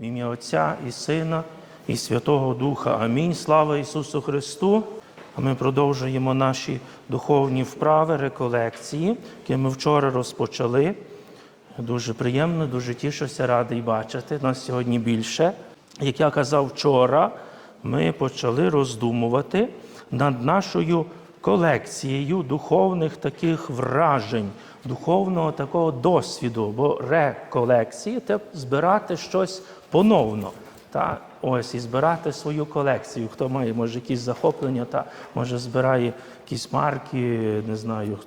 В ім'я Отця і Сина, і Святого Духа. Амінь. Слава Ісусу Христу! А ми продовжуємо наші духовні вправи, реколекції, які ми вчора розпочали. Дуже приємно, дуже тішуся, радий бачити. Нас сьогодні більше. Як я казав вчора, ми почали роздумувати над нашою колекцією духовних таких вражень, духовного такого досвіду, бо реколекції це збирати щось поновно. Та ось і збирати свою колекцію. Хто має, може, якісь захоплення, та може збирає якісь марки, не знаю,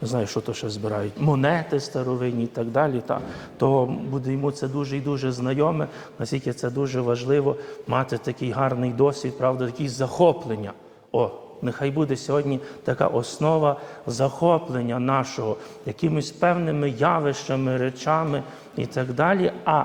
не знаю, що то ще збирають, монети старовинні і так далі, та, то буде йому це дуже і дуже знайоме, наскільки це дуже важливо мати такий гарний досвід, правда, якісь захоплення. О, нехай буде сьогодні така основа захоплення нашого якимись певними явищами, речами і так далі. А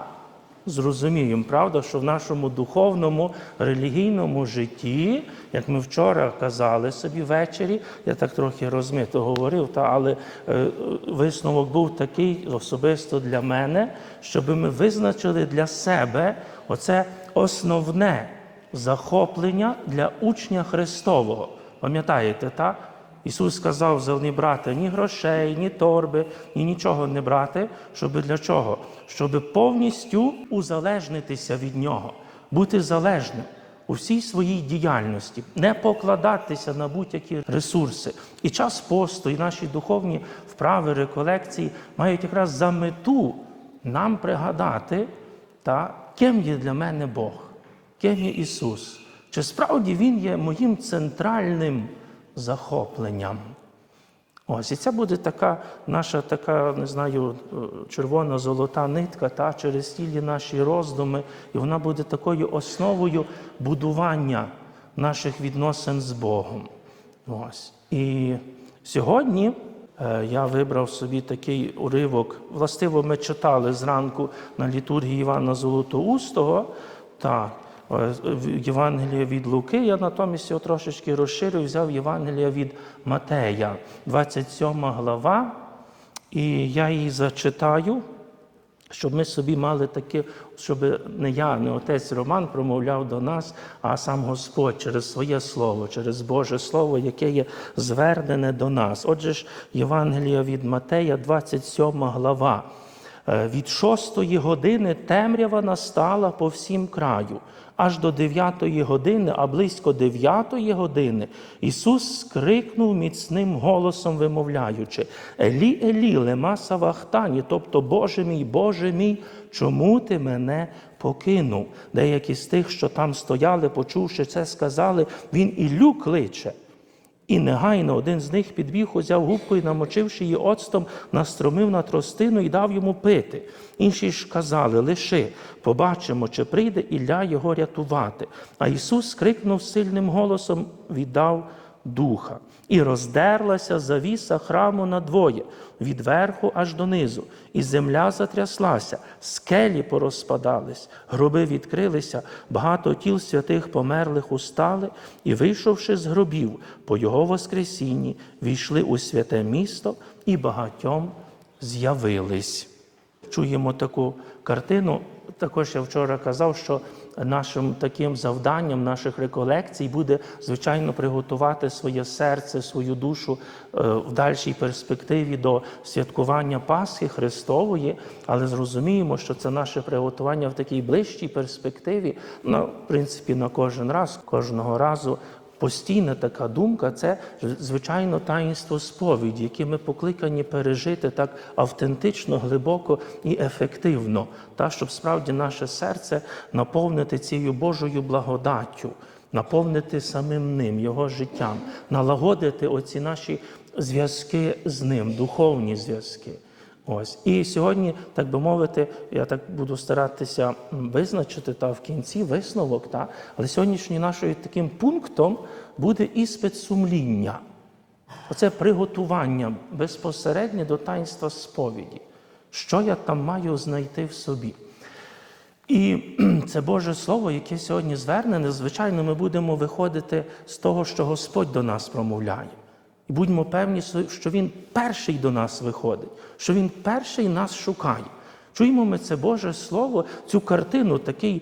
зрозуміємо, правда, що в нашому духовному релігійному житті, як ми вчора казали собі ввечері, я так трохи розмито говорив, та, але е, висновок був такий особисто для мене, щоб ми визначили для себе оце основне захоплення для учня Христового. Пам'ятаєте, так? Ісус сказав взагалі брати ні грошей, ні торби, ні нічого не брати. Щоб для чого? Щоб повністю узалежнитися від Нього, бути залежним у всій своїй діяльності, не покладатися на будь-які ресурси. І час посту, і наші духовні вправи, реколекції мають якраз за мету нам пригадати, та, ким є для мене Бог, ким є Ісус. Чи справді Він є моїм центральним захопленням. Ось, і це буде така наша така, не знаю, червона золота нитка та через цілі наші роздуми, і вона буде такою основою будування наших відносин з Богом. Ось. І сьогодні е, я вибрав собі такий уривок. Властиво, ми читали зранку на літургії Івана Золотоустого. Так, Євангелія від Луки, я натомість його трошечки розширив, взяв Євангелія від Матея, 27 глава, і я її зачитаю, щоб ми собі мали таке, щоб не я, не отець Роман промовляв до нас, а сам Господь через своє Слово, через Боже Слово, яке є звернене до нас. Отже ж, Євангелія від Матея, 27 глава. Е, Від шостої години темрява настала по всім краю. Аж до дев'ятої години, а близько дев'ятої години, Ісус скрикнув міцним голосом, вимовляючи: Елі, Елі, лема савахтані, тобто, Боже мій, Боже мій, чому ти мене покинув? Деякі з тих, що там стояли, почувши це, сказали, Він Іллю кличе. І негайно один з них підбіг, узяв губку і, намочивши її оцтом, настромив на тростину і дав йому пити. Інші ж казали: лиши, побачимо, чи прийде Ілля його рятувати. А Ісус скрикнув сильним голосом, віддав духа. І роздерлася завіса храму надвоє, від верху аж донизу, і земля затряслася, скелі порозпадались, гроби відкрилися, багато тіл святих померлих устали, і, вийшовши з гробів по його воскресінні, війшли у святе місто і багатьом з'явились. Чуємо таку картину. Також я вчора казав, що нашим таким завданням наших реколекцій буде, звичайно, приготувати своє серце, свою душу е, в дальшій перспективі до святкування Пасхи Христової, але зрозуміємо, що це наше приготування в такій ближчій перспективі, ну, в принципі, на кожен раз, кожного разу. Постійна така думка це, звичайно, таїнство сповіді, яке ми покликані пережити так автентично, глибоко і ефективно, та, щоб справді наше серце наповнити цією Божою благодаттю, наповнити самим ним, його життям, налагодити оці наші зв'язки з ним, духовні зв'язки. Ось і сьогодні, так би мовити, я так буду старатися визначити та в кінці висновок. Та але сьогоднішнім нашою таким пунктом буде іспит сумління. Оце приготування безпосередньо до таїнства сповіді. Що я там маю знайти в собі? І це Боже Слово, яке сьогодні звернене, звичайно, ми будемо виходити з того, що Господь до нас промовляє. І будьмо певні, що Він перший до нас виходить, що Він перший нас шукає. Чуємо ми це Боже Слово, цю картину, такий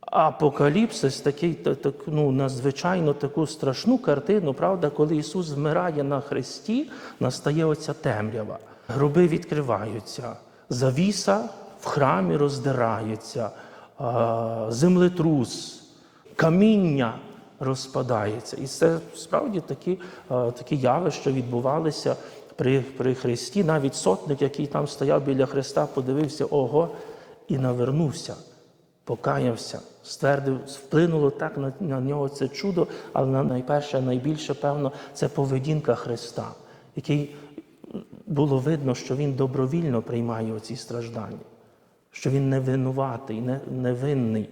апокаліпсис, такий, так, ну, надзвичайно таку страшну картину, правда, коли Ісус вмирає на хресті, настає оця темрява. Гроби відкриваються, завіса в храмі роздирається, землетрус, каміння розпадається. І це справді такі, е, такі явища відбувалися при, при Христі. Навіть сотник, який там стояв біля Христа, подивився ого і навернувся, покаявся, ствердив, вплинуло так на, на нього це чудо, але на- найперше, найбільше, певно, це поведінка Христа, який було видно, що він добровільно приймає оці страждання що він не винуватий, не, невинний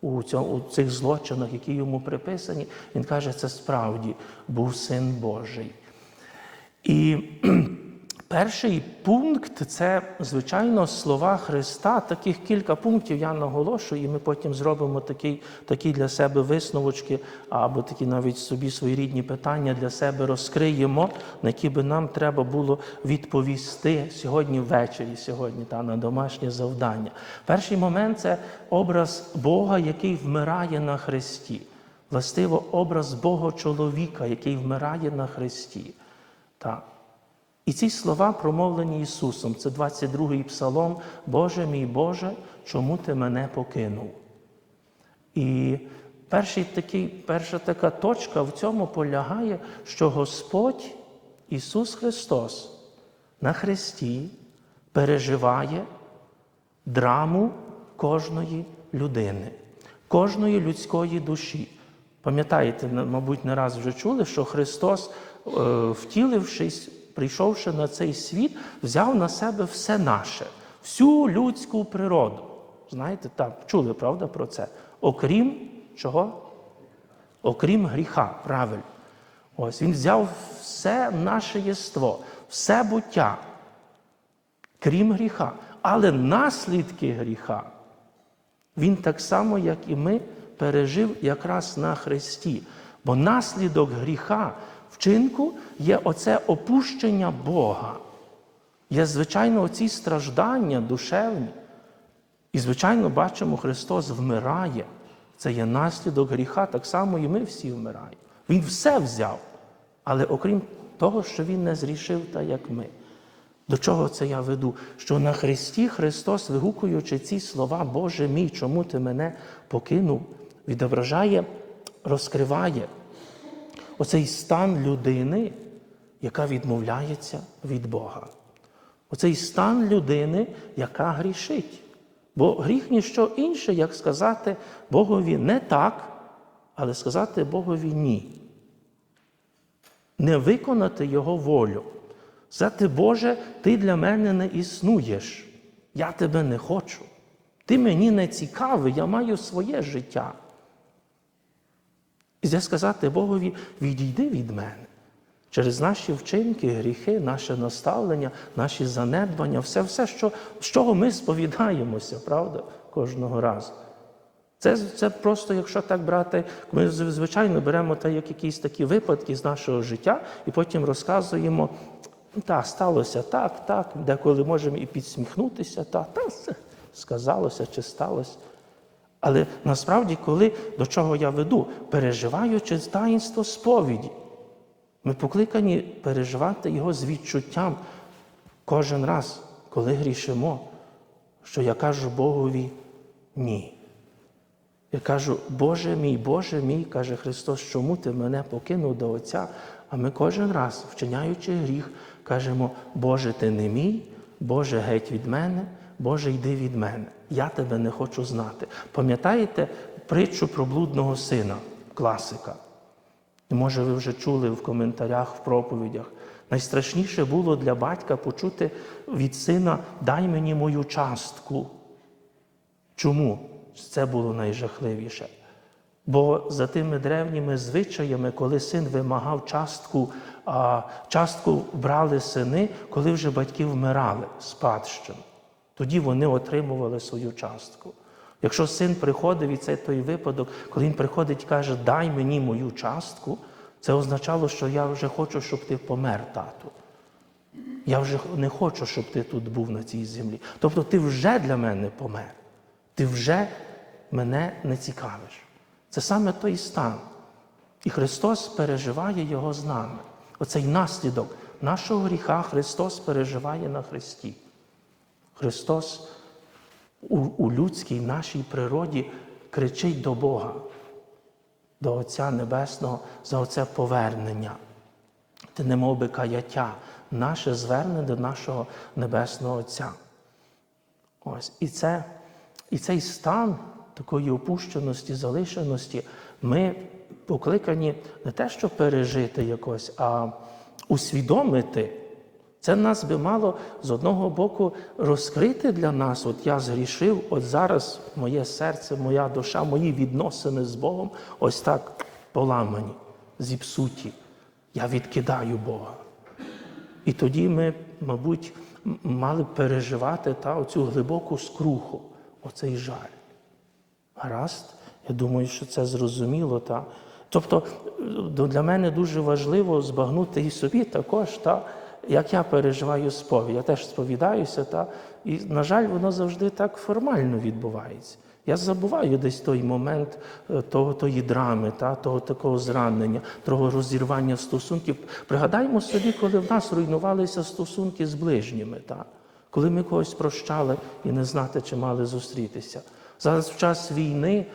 у, цьому, у цих злочинах, які йому приписані. Він каже, це справді був син Божий. І перший пункт це, звичайно, слова Христа. Таких кілька пунктів я наголошую, і ми потім зробимо такі, такі для себе висновочки, або такі навіть собі своєрідні питання для себе розкриємо, на які би нам треба було відповісти сьогодні ввечері, сьогодні та на домашнє завдання. Перший момент це образ Бога, який вмирає на Христі. Властиво, образ Бога чоловіка, який вмирає на Христі. Так. І ці слова промовлені Ісусом. Це 22-й псалом. Боже мій Боже, чому ти мене покинув? І перший такий, перша така точка в цьому полягає, що Господь Ісус Христос на Христі переживає драму кожної людини, кожної людської душі. Пам'ятаєте, мабуть, не раз вже чули, що Христос, е, втілившись, прийшовши на цей світ, взяв на себе все наше, всю людську природу. Знаєте, так, чули, правда, про це? Окрім чого? Окрім гріха, правильно. Ось він взяв все наше єство, все буття, крім гріха. Але наслідки гріха він так само, як і ми, пережив якраз на Христі. Бо наслідок гріха вчинку є оце опущення Бога. Є, звичайно, оці страждання душевні. І, звичайно, бачимо, Христос вмирає. Це є наслідок гріха, так само і ми всі вмираємо. Він все взяв. Але окрім того, що Він не зрішив, так як ми. До чого це я веду? Що на Христі Христос, вигукуючи ці слова, Боже мій, чому ти мене покинув, відображає, розкриває оцей стан людини, яка відмовляється від Бога. Оцей стан людини, яка грішить. Бо гріх ніщо інше, як сказати Богові не так, але сказати Богові ні. Не виконати Його волю. Сказати, Боже, ти для мене не існуєш. Я тебе не хочу. Ти мені не цікавий, я маю своє життя. І сказати Богові, відійди від мене. Через наші вчинки, гріхи, наше наставлення, наші занедбання, все, все, що, з чого ми сповідаємося, правда, кожного разу. Це, це просто, якщо так брати, ми звичайно беремо те, як якісь такі випадки з нашого життя, і потім розказуємо, так, сталося так, так, деколи можемо і підсміхнутися, та, та, сказалося чи сталося. Але насправді, коли до чого я веду, переживаючи таїнство сповіді, ми покликані переживати його з відчуттям кожен раз, коли грішимо, що я кажу Богові ні. Я кажу, Боже мій, Боже мій, каже Христос, чому ти мене покинув до Отця? А ми кожен раз, вчиняючи гріх, кажемо, Боже, ти не мій, Боже, геть від мене, Боже, йди від мене. Я тебе не хочу знати. Пам'ятаєте притчу про блудного сина, класика? Може ви вже чули в коментарях, в проповідях. Найстрашніше було для батька почути від сина Дай мені мою частку. Чому це було найжахливіше? Бо за тими древніми звичаями, коли син вимагав частку, а частку брали сини, коли вже батьки вмирали спадщину. Тоді вони отримували свою частку. Якщо син приходив, і це той випадок, коли він приходить і каже, дай мені мою частку, це означало, що я вже хочу, щоб ти помер, тату. Я вже не хочу, щоб ти тут був на цій землі. Тобто ти вже для мене помер. Ти вже мене не цікавиш. Це саме той стан. І Христос переживає його з нами. Оцей наслідок нашого гріха Христос переживає на Христі. Христос у, у людській нашій природі кричить до Бога, до Отця Небесного за оце повернення. Це не би каяття, наше звернення до нашого Небесного Отця. Ось. І, це, і цей стан такої опущеності, залишеності, ми покликані не те, щоб пережити якось, а усвідомити. Це нас би мало з одного боку розкрити для нас. От я згрішив, от зараз моє серце, моя душа, мої відносини з Богом ось так поламані, зіпсуті. Я відкидаю Бога. І тоді ми, мабуть, мали переживати та, оцю глибоку скруху, оцей жаль. Гаразд, я думаю, що це зрозуміло. Та. Тобто е, для мене дуже важливо збагнути і собі також, та, як я переживаю сповідь. Я теж сповідаюся, та, і, на жаль, воно завжди так формально відбувається. Я забуваю десь той момент е, того, тої драми, та, того такого зранення, того розірвання стосунків. Пригадаймо собі, коли в нас руйнувалися стосунки з ближніми, та, коли ми когось прощали і не знати, чи мали зустрітися. Зараз в час війни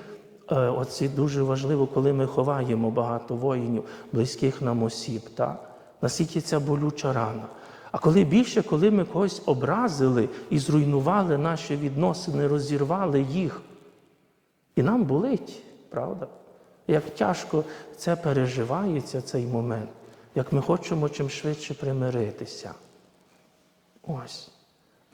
е, оці дуже важливо, коли ми ховаємо багато воїнів, близьких нам осіб. Та? Наскільки ця болюча рана. А коли більше, коли ми когось образили і зруйнували наші відносини, розірвали їх, і нам болить, правда? Як тяжко це переживається, цей момент, як ми хочемо чим швидше примиритися. Ось.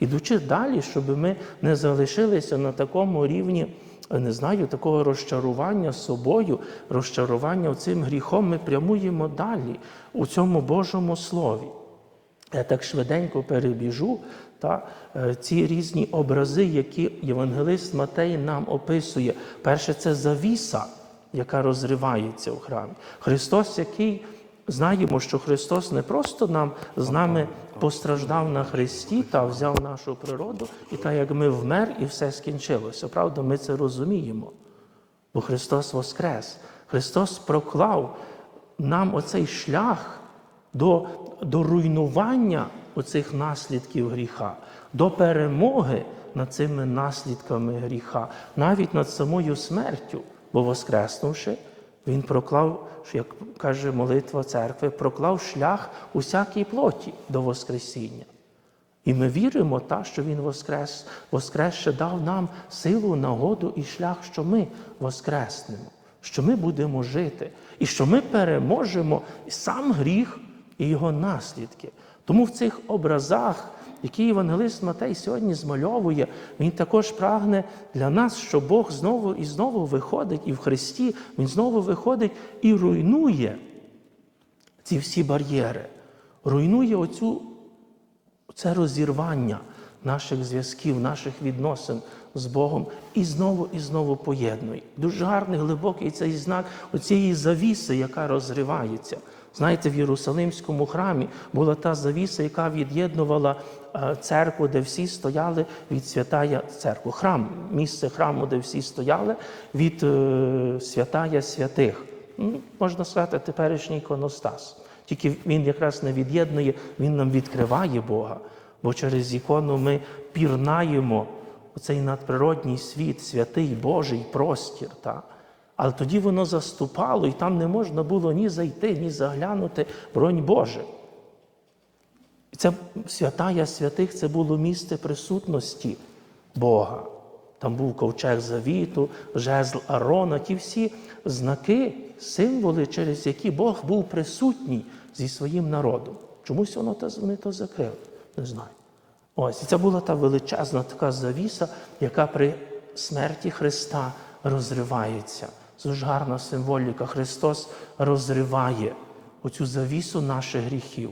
Ідучи далі, щоб ми не залишилися на такому рівні, не знаю, такого розчарування собою, розчарування цим гріхом, ми прямуємо далі у цьому Божому Слові. Я так швиденько перебіжу та е, ці різні образи, які євангелист Матей нам описує. Перше, це завіса, яка розривається у храмі. Христос, який знаємо, що Христос не просто нам з нами постраждав на Христі та взяв нашу природу, і так як ми вмер, і все скінчилося. Правда, ми це розуміємо. Бо Христос Воскрес. Христос проклав нам оцей шлях до, до руйнування оцих наслідків гріха, до перемоги над цими наслідками гріха, навіть над самою смертю. Бо Воскреснувши, Він проклав, як каже молитва церкви, проклав шлях усякій плоті до Воскресіння. І ми віримо, та, що Він Воскрес, Воскрес ще дав нам силу, нагоду і шлях, що ми воскреснемо, що ми будемо жити, і що ми переможемо сам гріх і його наслідки. Тому в цих образах, які Євангелист Матей сьогодні змальовує, він також прагне для нас, що Бог знову і знову виходить, і в Христі Він знову виходить і руйнує ці всі бар'єри, руйнує оцю це розірвання наших зв'язків, наших відносин з Богом і знову і знову поєднує. Дуже гарний, глибокий цей знак оцієї завіси, яка розривається. Знаєте, в Єрусалимському храмі була та завіса, яка від'єднувала е, церкву, де всі стояли від святая церкву. Храм, місце храму, де всі стояли від е, святая святих. Можна сказати, теперішній іконостас. Тільки він якраз не від'єднує, він нам відкриває Бога. Бо через ікону ми пірнаємо цей надприродній світ, святий Божий простір. Та? Але тоді воно заступало, і там не можна було ні зайти, ні заглянути, бронь Боже. Це святая святих це було місце присутності Бога. Там був ковчег завіту, жезл Арона, ті всі знаки, символи, через які Бог був присутній зі своїм народом. Чомусь воно вони то закрили, не знаю. Ось, і це була та величезна така завіса, яка при смерті Христа розривається. Це дуже гарна символіка. Христос розриває оцю завісу наших гріхів.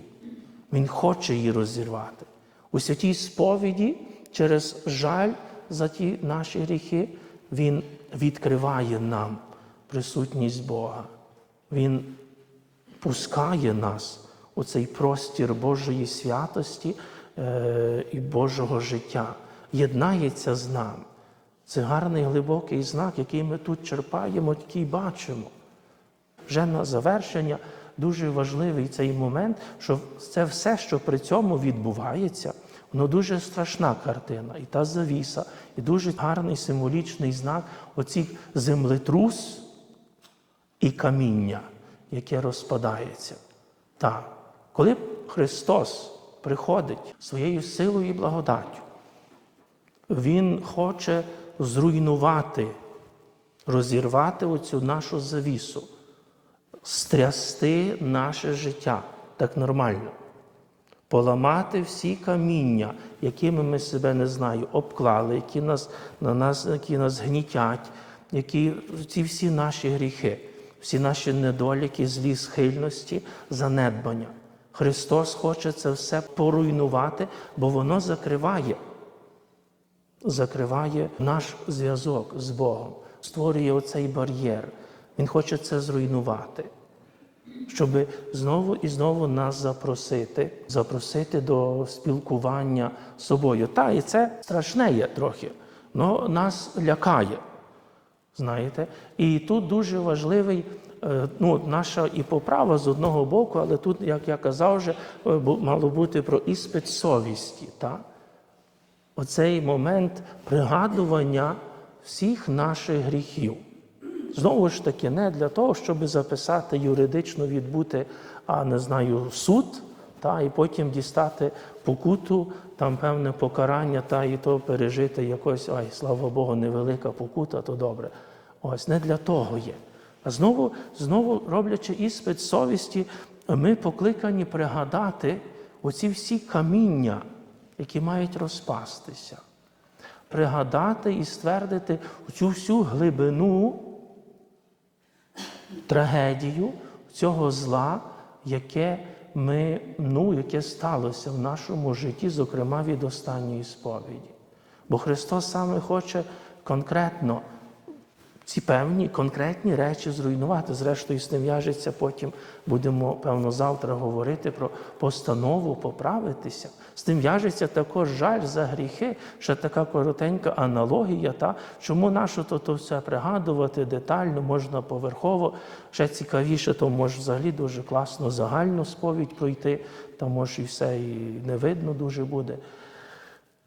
Він хоче її розірвати. У святій сповіді через жаль за ті наші гріхи, Він відкриває нам присутність Бога. Він пускає нас у цей простір Божої святості е, і Божого життя, єднається з нами. Це гарний глибокий знак, який ми тут черпаємо, який бачимо. Вже на завершення дуже важливий цей момент, що це все, що при цьому відбувається, воно дуже страшна картина. І та завіса, і дуже гарний символічний знак оці землетрус і каміння, яке розпадається. Так, коли Христос приходить своєю силою і благодаттю, Він хоче зруйнувати, розірвати оцю нашу завісу, стрясти наше життя. Так нормально, поламати всі каміння, якими ми себе не знаю, обклали, які нас, на нас, які нас гнітять, які ці всі наші гріхи, всі наші недоліки, злі схильності, занедбання. Христос хоче це все поруйнувати, бо воно закриває закриває наш зв'язок з Богом, створює оцей бар'єр. Він хоче це зруйнувати, щоб знову і знову нас запросити, запросити до спілкування з собою. Та, і це страшне є трохи, але нас лякає. Знаєте, і тут дуже важливий е, ну, наша і поправа з одного боку, але тут, як я казав, вже е, мало бути про іспит совісті. Так? Оцей момент пригадування всіх наших гріхів. Знову ж таки, не для того, щоб записати юридично відбути, а не знаю, суд, та, і потім дістати покуту, там певне покарання, та і то пережити якось, ай, слава Богу, невелика покута, то добре. Ось не для того є. А знову, знову роблячи іспит совісті, ми покликані пригадати оці всі каміння, які мають розпастися, пригадати і ствердити цю всю глибину, трагедію цього зла, яке ми, ну, яке сталося в нашому житті, зокрема від останньої сповіді. Бо Христос саме хоче конкретно ці певні конкретні речі зруйнувати. Зрештою, з тим в'яжеться, потім будемо, певно, завтра говорити про постанову поправитися. З тим в'яжеться також жаль за гріхи, ще така коротенька аналогія, та чому нащо то, то все пригадувати детально, можна поверхово. Ще цікавіше, то може взагалі дуже класно загальну сповідь пройти, там може і все і не видно дуже буде.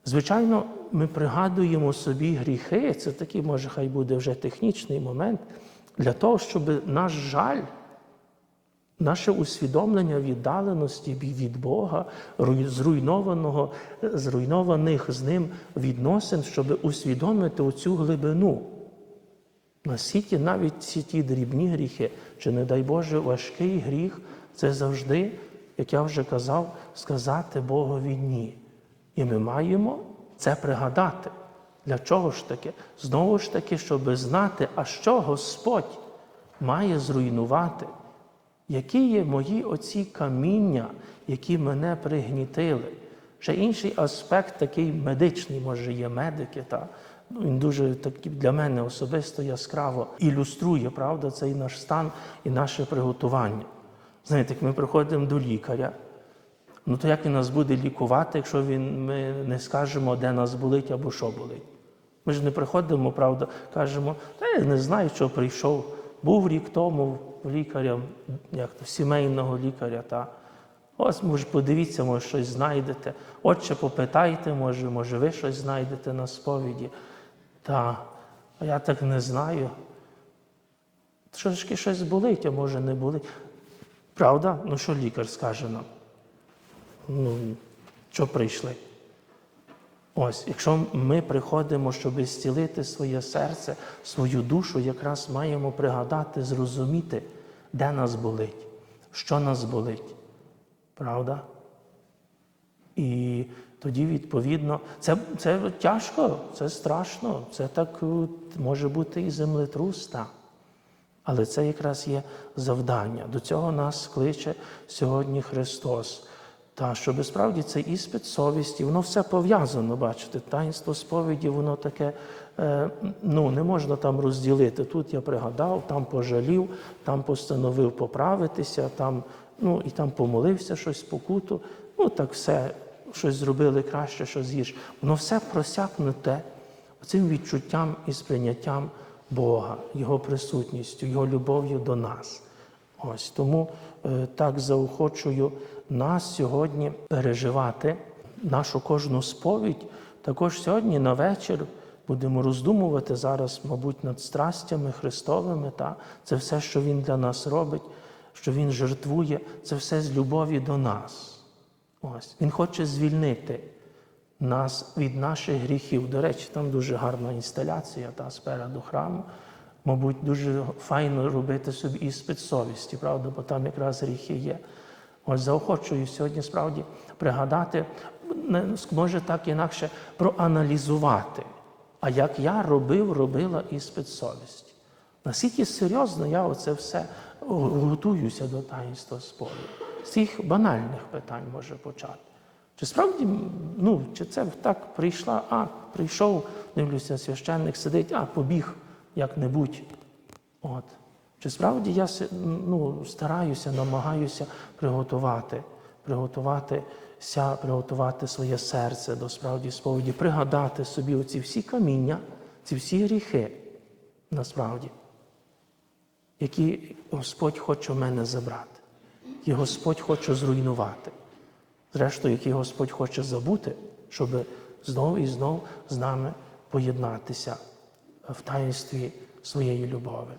Звичайно, ми пригадуємо собі гріхи, це такий, може, хай буде вже технічний момент, для того, щоб наш жаль, наше усвідомлення віддаленості від Бога, зруйнованого, зруйнованих з ним відносин, щоб усвідомити оцю глибину. Наскільки навіть ці ті дрібні гріхи, чи, не дай Боже, важкий гріх, це завжди, як я вже казав, сказати Богові ні. І ми маємо це пригадати. Для чого ж таки? Знову ж таки, щоб знати, а що Господь має зруйнувати, які є мої оці каміння, які мене пригнітили. Ще інший аспект, такий медичний, може, є медики, та ну, він дуже такий для мене особисто яскраво ілюструє, правда, цей наш стан і наше приготування. Знаєте, як ми приходимо до лікаря, Ну то як він нас буде лікувати, якщо він, ми не скажемо, де нас болить або що болить? Ми ж не приходимо, правда, кажемо, та я не знаю, що прийшов. Був рік тому лікаря, як то, сімейного лікаря. Та. Ось, може, подивіться, може, щось знайдете. Отче, попитайте, може, може, ви щось знайдете на сповіді. Та, я так не знаю. Трошки щось болить, а може не болить. Правда? Ну що лікар скаже нам? Ну, що прийшли. Ось, якщо ми приходимо, щоб зцілити своє серце, свою душу, якраз маємо пригадати, зрозуміти, де нас болить, що нас болить. Правда? І тоді, відповідно, це, це тяжко, це страшно, це так е, може бути і землетрус. так. Але це якраз є завдання. До цього нас кличе сьогодні Христос. Та щоб справді цей іспит совісті, воно все пов'язано, бачите, таїнство сповіді, воно таке, е, ну не можна там розділити. Тут я пригадав, там пожалів, там постановив поправитися, там, ну і там помолився щось покуту. Ну так все, щось зробили краще, що з'їж. Воно все просякнуте цим відчуттям і сприйняттям Бога, Його присутністю, Його любов'ю до нас. Ось тому е, так заохочую нас сьогодні переживати нашу кожну сповідь. Також сьогодні на вечір будемо роздумувати зараз, мабуть, над страстями Христовими. Та? Це все, що Він для нас робить, що Він жертвує, це все з любові до нас. Ось. Він хоче звільнити нас від наших гріхів. До речі, там дуже гарна інсталяція та спереду храму. Мабуть, дуже файно робити собі іспит совісті, правда, бо там якраз гріхи є. Ось заохочую сьогодні справді пригадати, може так інакше проаналізувати. А як я робив, робила іспит совісті. Наскільки серйозно я оце все готуюся до таїнства сповіді. З цих банальних питань може почати. Чи справді, ну, чи це так прийшла, а прийшов, дивлюся, священник сидить, а побіг як-небудь. От. Чи справді я ну, стараюся, намагаюся приготувати, приготуватися, приготувати своє серце до справді сповіді, пригадати собі оці всі каміння, ці всі гріхи, насправді, які Господь хоче в мене забрати, які Господь хоче зруйнувати. Зрештою, який Господь хоче забути, щоб знову і знову з нами поєднатися в таїнстві своєї любові.